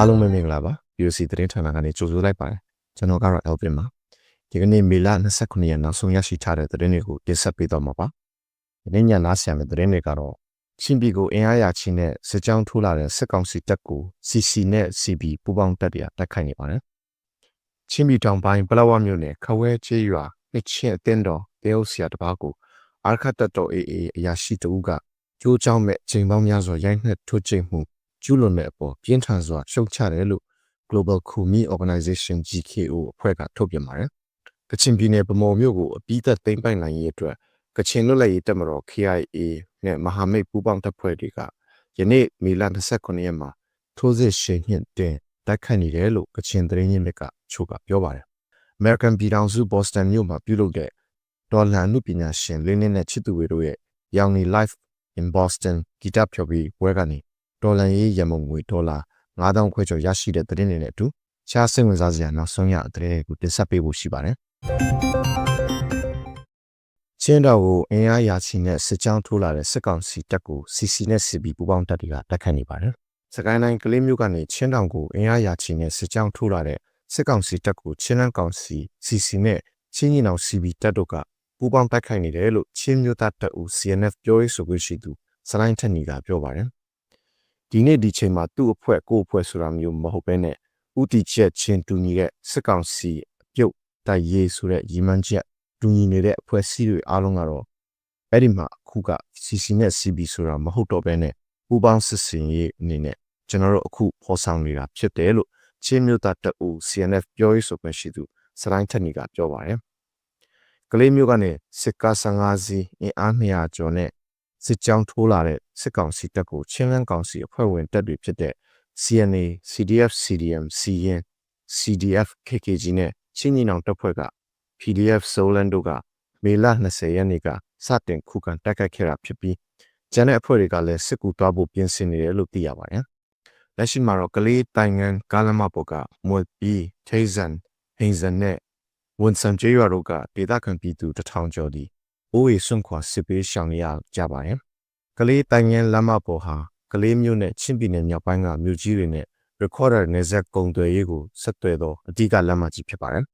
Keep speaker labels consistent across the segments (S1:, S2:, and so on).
S1: အားလုံးပဲမင်္ဂလာပါ UC သတင်းဌာနကနေကြိုဆိုလိုက်ပါတယ်ကျွန်တော်ကတော့ Elvin ပါဒီကနေ့မေလ29ရက်နောက်ဆုံးရရှိထားတဲ့သတင်းတွေကိုတင်ဆက်ပေးတော့မှာပါဒီနေ့ညနားဆင်မယ့်သတင်းတွေကတော့ချင်းပြည်ကိုအင်အားရချင်းနဲ့စစ်ကြောင်းထိုးလာတဲ့စစ်ကောင်စီတပ်ကို CC နဲ့ CB ပူးပေါင်းတပ်တွေကတိုက်ခိုက်နေပါတယ်ချင်းပြည်တောင်ပိုင်းပလောဝမြို့နယ်ခဝဲကျေးရွာနှစ်ချင်းအတင်းတော်တေအုပ်ဆရာတစ်ပါးကိုအာခတ်တပ်တော် AA အရာရှိတဦးကကြိုးကြောင်းမဲ့ချိန်ပေါင်းများစွာရိုက်နှက်ထုတ်ချိန်မှု ကျူးလွန်တဲ့အပေါ်ပြင်းထန်စွာရှုတ်ချတယ်လို့ Global Kumi Organization GKO အဖွဲ့ကထုတ်ပြန်ပါတယ်။ကချင်ပြည်နယ်ဗမော်မြို့ကိုအပြီးသက်သိမ်းပိုက်နိုင်ရေးအတွက်ကချင်လွတ်လပ်ရေးတပ်မတော် KIA နဲ့မဟာမိတ်ပူးပေါင်းတပ်ဖွဲ့တွေကယနေ့မေလ29ရက်မှာထိုးစစ်ရှင်ညှင့်တင်တိုက်ခတ်နေတယ်လို့ကချင်သတင်းရင်းမြစ်ကချို့ကပြောပါတယ်။ American ပြည်ထောင်စု Boston မြို့မှာပြုလုပ်တဲ့ဒေါ်လာနုပညာရှင်လင်းနဲ့ချစ်သူဝေတို့ရဲ့ရောင်နီ Life in Boston ဂီတဖျော်ပြီးပွဲကနေ ဒေါ်လာရေးရမုံငွေဒေါ်လာ9000ခွဲကျော်ရရှိတဲ့သတင်းတွေနဲ့အတူရှားစိတ်ဝင်စားစရာနောက်ဆုံးရသတင်းတွေကိုတင်ဆက်ပေးဖို့ရှိပါတယ်။ချင်းတော်ကိုအင်အားရာချီနဲ့စစ်ကြောင်းထိုးလာတဲ့စစ်ကောင်စီတပ်ကို CC နဲ့ CB ပူးပေါင်းတပ်တွေကတိုက်ခတ်နေပါတယ်။စကိုင်းတိုင်းကလေးမျိုးကနေချင်းတောင်ကိုအင်အားရာချီနဲ့စစ်ကြောင်းထိုးလာတဲ့စစ်ကောင်စီတပ်ကိုချင်းလန်းကောင်စီ CC နဲ့ချင်းကြီးနောင် CB တပ်တို့ကပူးပေါင်းတိုက်ခိုက်နေတယ်လို့ချင်းမျိုးသားတပ်ဦး CNF ပြောရေးဆိုခွင့်ရှိသူစလိုင်းထက်နီကပြောပါတယ် ဒီနေ့ဒီချိန်မှာသူ့အဖွဲ့ကိုအဖွဲ့ဆိုတာမျိုးမဟုတ်ဘဲနဲ့ဥတီချက်ချင်းတူညီတဲ့စစ်ကောင်စီအပြုတ်တိုက်ရေးဆိုတဲ့ရီမန်းချက်တူညီနေတဲ့အဖွဲ့အစည်းတွေအားလုံးကတော့အဲ့ဒီမှာအခုက CC နဲ့ CB ဆိုတာမဟုတ်တော့ဘဲနဲ့ပူပေါင်းစစ်စင်ရေးအနေနဲ့ကျွန်တော်တို့အခုဖော်ဆောင်နေတာဖြစ်တယ်လို့ချင်းမျိုးသားတပ်ဦး CNF ပြောရေးဆိုခွင့်ရှိသူစရိုင်းထက်နီကပြောပါတယ်ကလေးမျိုးကနေစစ်ကား15စီးအင်အား200ကျော်နဲ့ စစ်ကြောင်းထိုးလာတဲ့စစ်ကောင်စီတပ်ကိုချင်းလန်းကောင်စီအဖွဲ့ဝင်တပ်တွေဖြစ်တဲ့ CNA, CDF, CDM, CN, CDF, KKG နဲ့ချင်းညီနောင်တပ်ဖွဲ့က PDF Solan တို့ကမေလ20ရက်နေ့ကစတင်ခုခံတိုက်ခိုက်ခဲ့တာဖြစ်ပြီးကျန်တဲ့အဖွဲ့တွေကလည်းစစ်ကူသွားဖို့ပြင်ဆင်နေတယ်လို့သိရပါတယ်။လက်ရှိမှာတော့ကလေးတိုင်ငံကားလမ်းမပေါ်ကမွေပီထေဇန်ဟိန်ဇန်နဲ့ဝန်ဆန်ကျေးရွာတို့ကဒေသခံပြည်သူတထောင်ကျော်ဒီ အိုးရီစွန့်ခွာစစ်ပေးရှောင်ရကြပါတယ်။ကလေးတိုင်ငန်းလမ်းမပေါ်ဟာကလေးမြို့နဲ့ချင်းပြည်နယ်မြောက်ပိုင်းကမြို့ကြီးတွေနဲ့ recorder နယ်ဆက်ကုံသွယ်ရေးကိုဆက်သွယ်သောအဓိကလမ်းမကြီးဖြစ်ပါတယ်။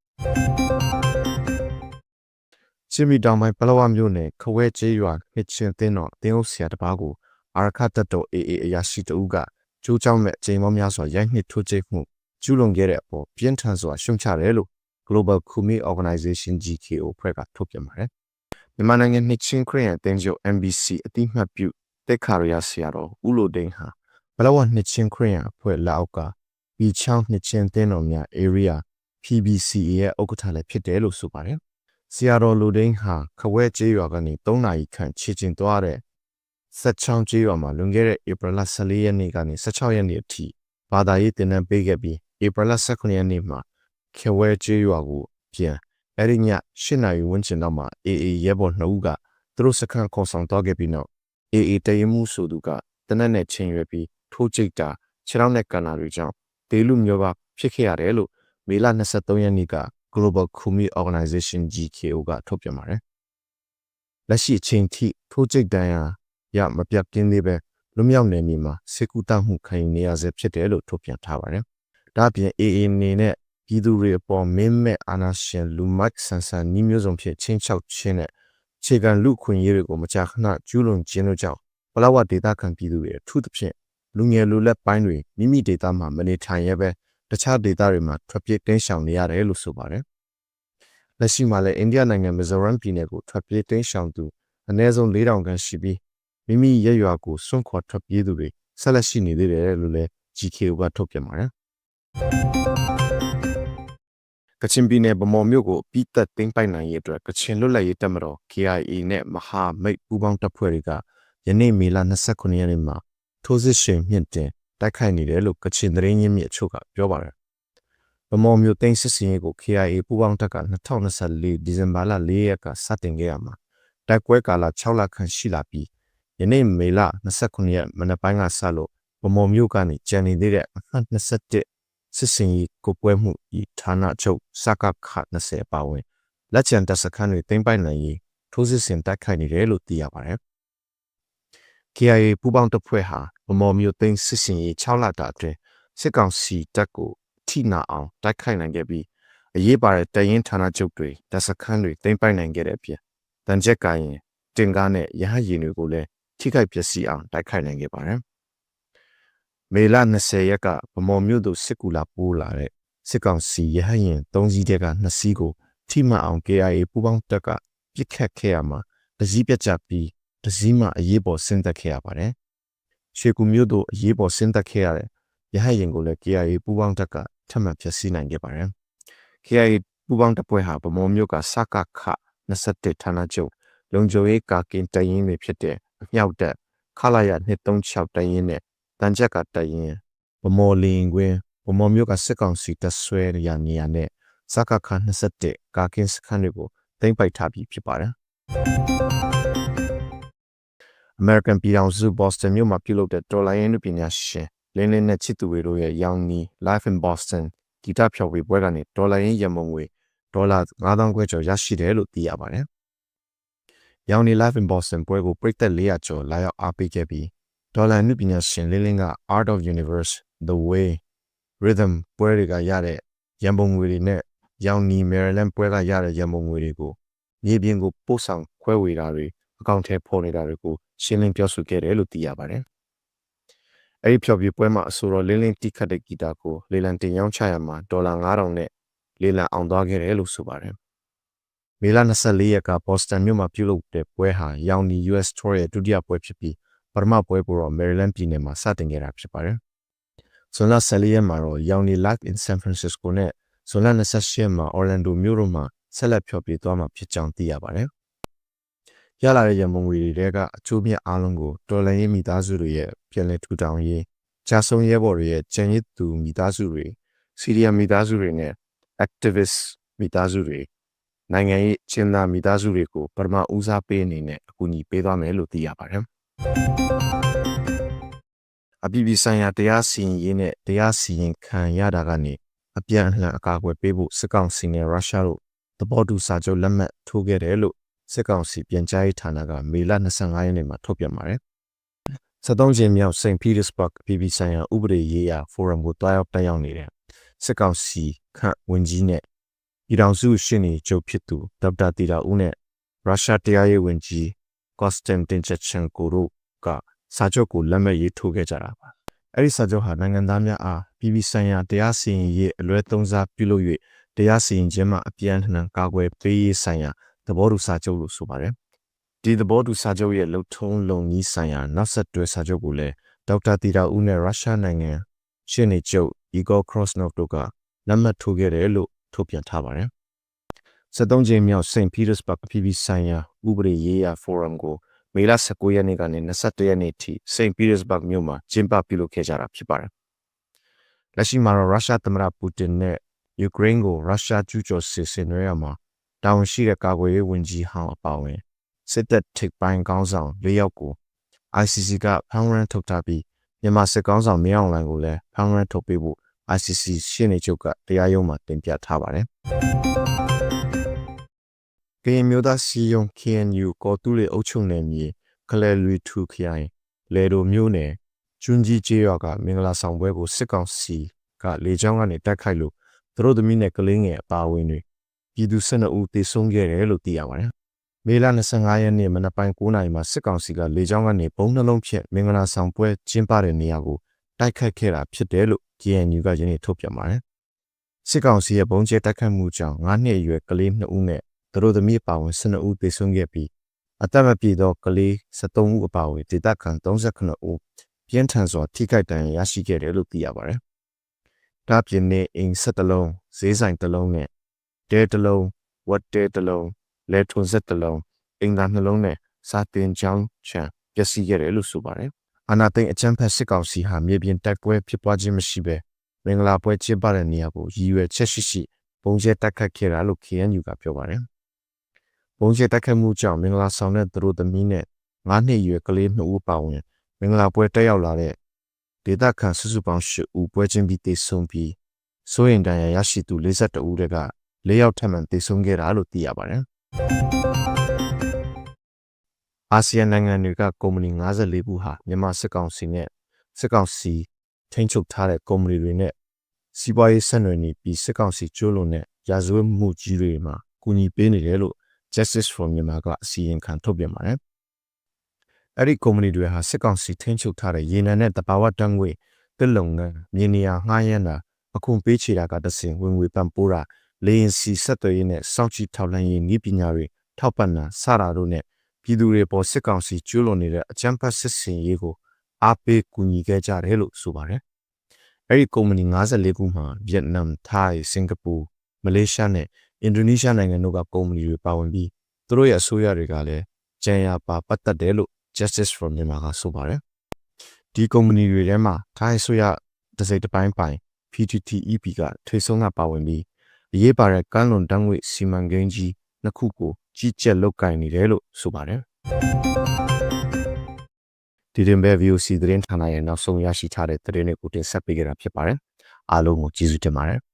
S1: ချင်းပြည်တောင်ပိုင်းပလောဝမြို့နယ်ခဝဲကျေးရွာနှစ်ချင်းသင်းတော်တင်းအုပ်ဆရာတပားကိုအာရခတ်တပ်တော် AA အရာရှိတဦးကကျိုးချောင်းမဲ့အချိန်ပေါင်းများစွာရိုက်နှစ်ထိုးကျိတ်မှုကျူးလွန်ခဲ့တဲ့အပေါ်ပြင်းထန်စွာရှုံချတယ်လို့ Global Kumi Organization GKO ဖွဲ့ကထုတ်ပြန်ပါတယ်။ မြန်မာနိုင်ငံနှစ်ချင်းခရီးရန်တင်းချုပ် MBC အတိမတ်ပြုတက်ခါရရဆရာတော်ဦးလိုတိန်ဟာဘလဝနှစ်ချင်းခရီးရန်အဖွဲ့လက်အောက်ကဘီချောင်းနှစ်ချင်းတင်းတော်များ area PBCA ရဲ့ဥက္ကဋ္ဌလည်းဖြစ်တယ်လို့ဆိုပါတယ်။ဆရာတော်လူတိန်ဟာခဝဲကျေးရွာကနေ3နာရီခန့်ခြေကျင်သွားတဲ့ဆက်ချောင်းကျေးရွာမှာလွန်ခဲ့တဲ့ဧပြီလ14ရက်နေ့ကနေ16ရက်နေ့အထိဘာသာရေးတင်နန်းပေးခဲ့ပြီးဧပြီလ18ရက်နေ့မှာခဝဲကျေးရွာကိုပြန် အဲ့ဒီည၈နာရီဝန်းကျင်တော့မှ AA ရဲဘော်နှစ်ဦးကသူတို့စခန်းခေါ်ဆောင်တော့ခဲ့ပြီးနောက် AA တရင်မှုဆိုသူကတနက်နဲ့ချင်းရွယ်ပြီးထိုးကျိတ်တာခြေထောက်နဲ့ကန်နာတွေကြောင့်ဒေလူမျိုးပါဖြစ်ခဲ့ရတယ်လို့မေလ23ရက်နေ့က Global Kumi Organization GKO ကထုတ်ပြန်ပါတယ်။လက်ရှိအချိန်ထိထိုးကျိတ်တန်းရာရမပြတ်ကင်းသေးပဲလူမြောက်နယ်မြေမှာစေကူတမှုခံနေရဆဲဖြစ်တယ်လို့ထုတ်ပြန်ထားပါတယ်။ဒါ့အပြင် AA အနေနဲ့ ပြည်သူတွေအပေါ်မင်းမဲ့အာဏာရှင်လူမိုက်ဆန်ဆန်နှီးမျိုးစုံဖြင့်ချင်းချောက်ခြင်းနဲ့ခြေခံလူခွင့်ရေးတွေကိုမကြာခဏကျူးလွန်ခြင်းတို့ကြောင့်ဘလဝဒေတာခံပြည်သူတွေအထူးသဖြင့်လူငယ်လူလက်ပိုင်းတွေမိမိဒေတာမှာမနေထိုင်ရဲပဲတခြားဒေတာတွေမှာထွက်ပြေးတင်းရှောင်နေရတယ်လို့ဆိုပါတယ်။လက်ရှိမှာလည်းအိန္ဒိယနိုင်ငံမီဇိုရမ်ပြည်နယ်ကိုထွက်ပြေးတင်းရှောင်သူအနည်းဆုံး4000ခန့်ရှိပြီးမိမိရရွာကိုစွန့်ခွာထွက်ပြေးသူတွေဆက်လက်ရှိနေသေးတယ်လို့လည်း GKO ကထုတ်ပြန်ပါတယ်။ ကချင်ပြည်နယ်ဗမော်မြို့ကိုပြီးသက်သိမ်းပိုက်နိုင်ရေးအတွက်ကချင်လွတ်လပ်ရေးတပ်မတော် KIA နဲ့မဟာမိတ်ပူးပေါင်းတပ်ဖွဲ့တွေကယနေ့မေလ29ရက်နေ့မှာထိုးစစ်ရှင်မြင့်တင်တိုက်ခိုက်နေတယ်လို့ကချင်သတင်းရင်းမြစ်အချို့ကပြောပါတယ်။ဗမော်မြို့သိမ်းစစ်စင်ရေးကို KIA ပူးပေါင်းတပ်က2024ဒီဇင်ဘာလ4ရက်ကစတင်ခဲ့ရမှာတိုက်ပွဲကာလ6လခန့်ရှိလာပြီးယနေ့မေလ29ရက်မနက်ပိုင်းကစလို့ဗမော်မြို့ကနေကြံနေသေးတဲ့21 စစ်စင်ရေးကိုပွဲမှုဤဌာနချုပ်စကခ20ပါဝင်လက်ချန်တပ်စခန်းတွေသိမ်းပိုက်နိုင်ရေးထိုးစစ်ဆင်တိုက်ခိုက်နေတယ်လို့သိရပါတယ်။ KIA ပူးပေါင်းတပ်ဖွဲ့ဟာဗမော်မြို့သိမ်းစစ်စင်ရေး6လတာအတွင်းစစ်ကောင်စီတပ်ကိုထိနာအောင်တိုက်ခိုက်နိုင်ခဲ့ပြီးအရေးပါတဲ့တရင်ဌာနချုပ်တွေတပ်စခန်းတွေသိမ်းပိုက်နိုင်ခဲ့တဲ့အပြင်တန်ချက်ကိုင်းတင်ကားနဲ့ရဟတ်ယာဉ်တွေကိုလည်းထိခိုက်ပျက်စီးအောင်တိုက်ခိုက်နိုင်ခဲ့ပါတယ်။ မေလ20ရက်ကဗမော်မြို့သို့စစ်ကူလာပိုးလာတဲ့စစ်ကောင်စီရဟတ်ယာဉ်၃စီးတဲက2စီးကိုထိမှန်အောင် KIA ပူးပေါင်းတပ်ကပစ်ခတ်ခဲ့ရမှာတစည်းပြတ်ကျပြီးတစည်းမှအရေးပေါ်ဆင်းသက်ခဲ့ရပါတယ်။ရှေကူမြို့သို့အရေးပေါ်ဆင်းသက်ခဲ့ရတဲ့ရဟတ်ယာဉ်ကိုလည်း KIA ပူးပေါင်းတပ်ကထပ်မံဖျက်ဆီးနိုင်ခဲ့ပါတယ်။ KIA ပူးပေါင်းတပ်ဖွဲ့ဟာဗမော်မြို့ကစကခ21ဌာနချုပ်လုံခြုံရေးကာကင်တရင်တွေဖြစ်တဲ့အမြောက်တပ်ခလာရ236တရင်နဲ့ တန်ချက်ကတရင်ဗမော်လင်းကွင်းဗမော်မြို့ကစစ်ကောင်စီတပ်ဆွဲရနေရနဲ့စကခ21ကာကင်စခန်းတွေကိုသိမ်းပိုက်ထားပြီးဖြစ်ပါတယ်။ American ပြည်ထောင်စု Boston မြို့မှာပြုလုပ်တဲ့တော်လိုင်းရေးပညာရှင်လင်းလင်းနဲ့ချစ်သူတွေတို့ရဲ့ရောင်နီ Life in Boston ဂီတဖျော်ဖြေပွဲကနေဒေါ်လာရင်းရမုံငွေဒေါ်လာ9000ခွဲကျော်ရရှိတယ်လို့သိရပါတယ်။ရောင်နီ Live in Boston ပွဲကိုပရိသတ်400ကျော်လာရောက်အားပေးခဲ့ပြီး ဒေါ်လာနုပညာရှင်လင်းလင်းက Art of Universe The Way Rhythm ပွဲတွေကရတဲ့ရန်ပုံငွေတွေနဲ့ရောင်နီ Maryland ပွဲကရတဲ့ရန်ပုံငွေတွေကိုမြေပြင်ကိုပို့ဆောင်ခွဲဝေတာတွေအကောင့်ထဲပေါ်နေတာတွေကိုရှင်းလင်းပြောဆိုခဲ့တယ်လို့သိရပါတယ်။အဲဒီဖြော်ပြပွဲမှာအဆိုတော်လင်းလင်းတိခတ်တဲ့ဂီတာကိုလေလံတင်ရောင်းချရမှာဒေါ်လာ9000နဲ့လေလံအောင်သွားခဲ့တယ်လို့ဆိုပါတယ်။မေလ24ရက်ကဘော့စတန်မြို့မှာပြုလုပ်တဲ့ပွဲဟာရောင်နီ US Tour ရဲ့ဒုတိယပွဲဖြစ်ပြီး ပထမပွဲကိုတော့ Maryland ပြည်နယ်မှာစတင်ခဲ့တာဖြစ်ပါတယ်။ဇွန်လ14ရက်မှာတော့ရောင်နီ Live in San Francisco နဲ့ဇွန်လ28ရက်မှာ Orlando မြို့တို့မှာဆက်လက်ဖျော်ဖြေသွားမှာဖြစ်ကြောင်းသိရပါတယ်။ရလာတဲ့ရမုံငွေတွေကအချိုးမြတ်အားလုံးကိုတော်လန်ရေးမိသားစုတွေရဲ့ပြည်လည်ထူထောင်ရေးကြာဆုံးရဲဘော်တွေရဲ့ကြံရည်သူမိသားစုတွေစီးရီးယားမိသားစုတွေနဲ့ activist မိသားစုတွေနိုင်ငံရေးကျင်းသားမိသားစုတွေကိုပထမဦးစားပေးအနေနဲ့အကူအညီပေးသွားမယ်လို့သိရပါတယ်။ အပြည်ပြည်ဆိုင်ရာတရားစီရင်ရေးနဲ့တရားစီရင်ခံရတာကနေအပြန်အလှန်အကာအကွယ်ပေးဖို့စစ်ကောင်စီနဲ့ရုရှားတို့သဘောတူစာချုပ်လက်မှတ်ထိုးခဲ့တယ်လို့စစ်ကောင်စီပြန်ကြားရေးဌာနကမေလ25ရက်နေ့မှာထုတ်ပြန်ပါတယ်။73ကျင်းမြောက်စိန့်ပီတာစဘတ်ပြည်ပြည်ဆိုင်ရာဥပဒေရေးရာဖိုရမ်ကိုတွားရောက်တက်ရောက်နေတဲ့စစ်ကောင်စီခန့်ဝန်ကြီးနဲ့ပြည်ထောင်စုရှင်းနေချုပ်ဖြစ်သူဒေါက်တာတီတာဦးနဲ့ရုရှားတရားရေးဝန်ကြီး ကော့စတန်တင်ချက်ချန်ကိုတို့ကစာချုပ်ကိုလက်မှတ်ရေးထိုးခဲ့ကြတာပါအဲ့ဒီစာချုပ်ဟာနိုင်ငံသားများအားပြည်ပဆိုင်ရာတရားစီရင်ရေးအလွဲသုံးစားပြုလုပ်၍တရားစီရင်ခြင်းမှအပြန်အလှန်ကာကွယ်ပေးရေးဆိုင်ရာသဘောတူစာချုပ်လို့ဆိုပါတယ်ဒီသဘောတူစာချုပ်ရဲ့လုံထုံးလုံနည်းဆိုင်ရာနောက်ဆက်တွဲစာချုပ်ကိုလည်းဒေါက်တာတီတာဦးနဲ့ရုရှားနိုင်ငံရှင်းနေချုပ် Igor Krasnov တို့ကလက်မှတ်ထိုးခဲ့တယ်လို့ထုတ်ပြန်ထားပါတယ်။ 73ကြိမ်မြောက် St. Petersburg အပြည်ပြည်ဆိုင်ရာဥပဒေရေးရာဖိုရမ်ကိုမေလ19ရက်နေ့ကနေ21ရက်နေ့ထိ St. Petersburg မြို့မှာကျင်းပပြုလုပ်ခဲ့ကြတာဖြစ်ပါတယ်။လက်ရှိမှာတော့ရုရှားသမ္မတပူတင်နဲ့ယူကရိန်းကိုရုရှားကျူးကျော်စစ်ဆင်နွှဲရမှာတာဝန်ရှိတဲ့ကာကွယ်ရေးဝန်ကြီးဟောင်းအပါအဝင်စစ်တပ်ထိပ်ပိုင်းကောင်းဆောင်၄ယောက်ကို ICC ကဖမ်းဝရမ်းထုတ်ထားပြီးမြန်မာစစ်ကောင်းဆောင်မင်းအောင်လှိုင်ကိုလည်းဖမ်းဝရမ်းထုတ်ပေးဖို့ ICC ရှင်းနေချုပ်ကတရားရုံးမှာတင်ပြထားပါတယ်။ ကရင်မျိုးသားစီယုံ KNU ကော်တူးလေအုပ်ချုပ်နယ်မြေကလဲလူထူခရိုင်လေဒိုမျိုးနယ်ကျွန်းကြီးကျေးရွာကမင်္ဂလာဆောင်ပွဲကိုစစ်ကောင်စီကလေကြောင်းကနေတိုက်ခိုက်လို့သူတို့သမီးနဲ့ကလေးငယ်အပါအဝင်တွေပြည်သူ12ဦးသေဆုံးခဲ့တယ်လို့သိရပါတယ်။မေလ25ရက်နေ့မနက်ပိုင်း9:00နာရီမှာစစ်ကောင်စီကလေကြောင်းကနေပုံနှလုံးဖြင့်မင်္ဂလာဆောင်ပွဲကျင်းပတဲ့နေရာကိုတိုက်ခိုက်ခဲ့တာဖြစ်တယ်လို့ GNU ကယနေ့ထုတ်ပြန်ပါတယ်။စစ်ကောင်စီရဲ့ဘုံကျဲတိုက်ခိုက်မှုကြောင့်9နှစ်အရွယ်ကလေး2ဦးနဲ့ သူတို့သမီးအပါအဝင်12ဦးသေဆုံးခဲ့ပြီးအသက်မပြည့်သောကလေး73ဦးအပါအဝင်ဒေသခံ39ဦးပြင်းထန်စွာထိခိုက်ဒဏ်ရာရရှိခဲ့တယ်လို့သိရပါတယ်။ဒါပြင်နေအိမ်ဆက်တလုံးဈေးဆိုင်တလုံးနဲ့တဲတလုံးဝတ်တဲတလုံးလဲထွန်ဆက်တလုံးအင်္ဂါနှလုံးနဲ့စာတင်ချောင်းချံပျက်စီးခဲ့တယ်လို့ဆိုပါတယ်။အာနာသိန်းအကြမ်းဖက်စစ်ကောင်စီဟာမြေပြင်တိုက်ပွဲဖြစ်ပွားခြင်းမရှိဘဲမင်္ဂလာပွဲကျင်းပတဲ့နေရာကိုရည်ရွယ်ချက်ရှိရှိပုံကျဲတိုက်ခတ်ခဲ့တာလို့ KNU ကပြောပါတယ်။ပုံ ကျဲတိုက်ခတ်မှုကြောင့်မင်္ဂလာဆောင်တဲ့သူတို့သမီးနဲ့၅နှစ်အရွယ်ကလေး2ဦးပါဝင်မင်္ဂလာပွဲတက်ရောက်လာတဲ့ဒေသခံစုစုပေါင်း၈ဦးပွဲချင်းပြီးတေဆုံးပြီးစိုးရင်တန်ရာရရှိသူ42ဦးတက်က၄ယောက်ထပ်မံတေဆုံးခဲ့တာလို့သိရပါတယ်။အာဆီယံနိုင်ငံတွေကကုမ္ပဏီ54ခုဟာမြန်မာစစ်ကောင်စီနဲ့စစ်ကောင်စီထိန်းချုပ်ထားတဲ့ကုမ္ပဏီတွေနဲ့စီးပွားရေးဆက်နွယ်နေပြီးစစ်ကောင်စီကျိုးလွန်တဲ့ရာဇဝတ်မှုကြီးတွေမှာကူညီပေးနေတယ်လို့ Justice for Myanmar ကအစီရင်ခံထုတ်ပြန်ပါတယ်။အဲ့ဒီကုမ္ပဏီတွေဟာစစ်ကောင်စီထိန်းချုပ်ထားတဲ့ရေနံနဲ့တဘာဝတန်းငွေတစ်လုံငန်းမြေနေရာငှားရမ်းတာအခွန်ပေးချေတာကတဆင်ဝင်ငွေပံပိုးတာလေရင်စီဆက်သွယ်ရေးနဲ့စောင့်ကြည့်ထောက်လှမ်းရေးနည်းပညာတွေထောက်ပံ့တာစတာတို့နဲ့ပြည်သူတွေပေါ်စစ်ကောင်စီကျူးလွန်နေတဲ့အကြမ်းဖက်စစ်စင်ရေးကိုအားပေးကူညီခဲ့ကြတယ်လို့ဆိုပါတယ်။အဲဒီကုမ္ပဏီ54ခုမှာဗီယက်နမ်၊ထိုင်း၊စင်ကာပူ၊မလေးရှားနဲ့ အင်ဒိုနီးရှားနိုင်ငံတို့ကကုမ္ပဏီတွေပါဝင်ပြီးသူတို့ရဲ့အစိုးရတွေကလည်းကြံရပါပတ်သက်တယ်လို့ Justice for Myanmar ကဆိုပါတယ်။ဒီကုမ္ပဏီတွေထဲမှာထိုင်းအစိုးရတစ်စိတ်တစ်ပိုင်းပိုင် PTTEP ကထွေဆုံးကပါဝင်ပြီးအရေးပါတဲ့ကမ်းလွန်တန်းငွေစီမံကိန်းကြီးနှစ်ခုကိုကြီးကြပ်လုပ်ကိုင်နေတယ်လို့ဆိုပါတယ်။ဒီတင်ပဲ VOC သတင်းဌာနရဲ့နောက်ဆုံးရရှိထားတဲ့သတင်းတွေကိုတင်ဆက်ပေးကြတာဖြစ်ပါတယ်။အားလုံးကိုကျေးဇူးတင်ပါတယ်။